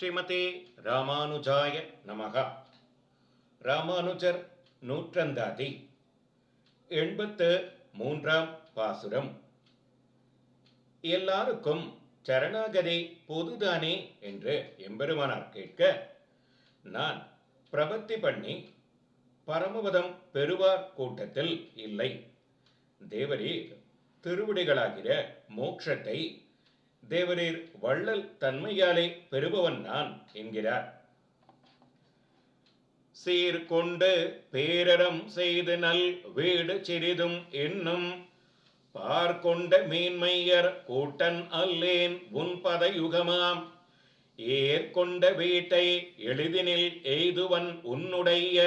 ஸ்ரீமதே ராமானுஜாய நமகா. ராமானுஜர் நூற்றந்தாதி எண்பத்து மூன்றாம் பாசுரம். எல்லாருக்கும் சரணாகதி பொதுதானே என்று எம்பெருமானார் கேட்க நான் பிரபத்தி பண்ணி பரமபதம் பெறுவார் கூட்டத்தில் இல்லை. தேவரீர் திருவிடைகளாகிற மோட்சத்தை தேவரீர் வள்ளல் தன்மையாலே பெறுபவன் நான் என்கிறார். சீர்கொண்டு பேரறம் செய்து நல் வீடு சிறிதும் என்னும் பார்கொண்ட மீன்மையர் கூட்டன் அல்லேன் உன் பதயுகமாம். ஏற்கொண்ட வீட்டை எளிதினில் எய்துவன் உன்னுடைய.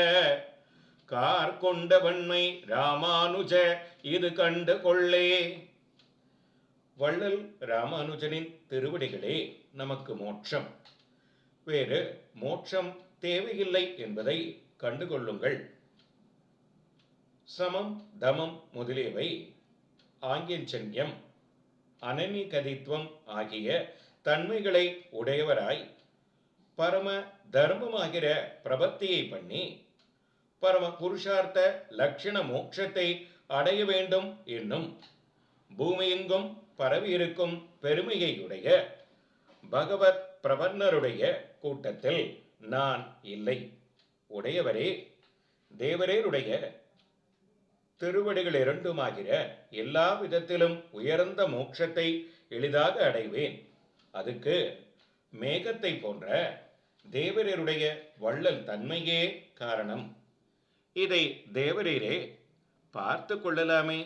கார் கொண்ட வன்மை ராமானுஜ இது கண்டு கொள்ளே. வள்ளல் ராமானுஜனின் திருவடிகளே நமக்கு மோட்சம். வேறு மோட்சம் தேவையில்லை என்பதை கண்டுகொள்ளுங்கள். சமம் தமம் முதலியவை ஆங்கியஞ்சன்யம் அனநிகதித்வம் ஆகிய தன்மைகளை உடையவராய் பரம தர்மமாகிற பிரபத்தியை பண்ணி பரம புருஷார்த்த லட்சண மோட்சத்தை அடைய வேண்டும் என்னும் பூமியெங்கும் பரவியிருக்கும் பெருமையையுடைய பகவத் பிரபன்னருடைய கூட்டத்தில் நான் இல்லை. உடையவரே தேவரேருடைய திருவடிகள் இரண்டுமாகிற எல்லா விதத்திலும் உயர்ந்த மோட்சத்தை எளிதாக அடைவேன். அதுக்கு மேகத்தை போன்ற தேவரருடைய வள்ளல் தன்மையே காரணம். இதை தேவரீரே பார்த்து கொள்ளலாமே.